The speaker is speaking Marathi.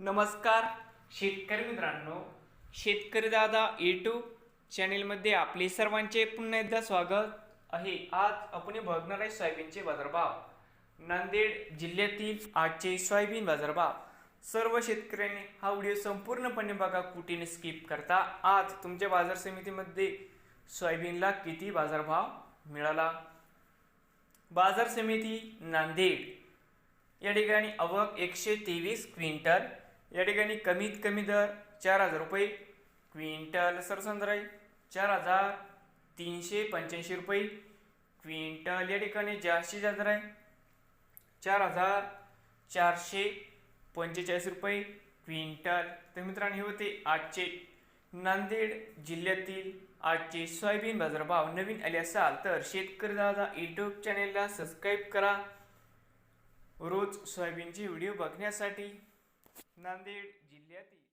नमस्कार. शेतकरी मित्रांनो. शेतकरी दादा यूट्यूब चॅनेलमध्ये आपले सर्वांचे पुन्हा एकदा स्वागत. आहे आज आपण बघणार आहे सोयाबीनचे बाजारभाव. नांदेड जिल्ह्यातील आजचे सोयाबीन बाजारभाव. सर्व शेतकऱ्यांनी हा व्हिडिओ संपूर्णपणे बघा कुठेने स्किप करता. आज तुमच्या बाजार समितीमध्ये सोयाबीनला किती बाजारभाव मिळाला? बाजार समिती नांदेड. या ठिकाणी आवक एकशे तेवीस क्विंटल या ठिकाणी कमीत कमी दर चार हजार रुपये क्विंटल सरसंद्राई चार हजार तीनशे पंच्याऐंशी रुपये क्विंटल या ठिकाणी जास्तीत जास्त आहे चार हजार चारशे पंचेचाळीस रुपये क्विंटल. तर मित्रांनो हे होते आजचे नांदेड जिल्ह्यातील आजचे सोयाबीन बाजारभाव. नवीन आले असाल तर शेतकरी दादा यूट्यूब चॅनेलला सबस्क्राईब करा. रोज सोयाबीनचे व्हिडिओ बघण्यासाठी नांदेड जिल्ह्यातील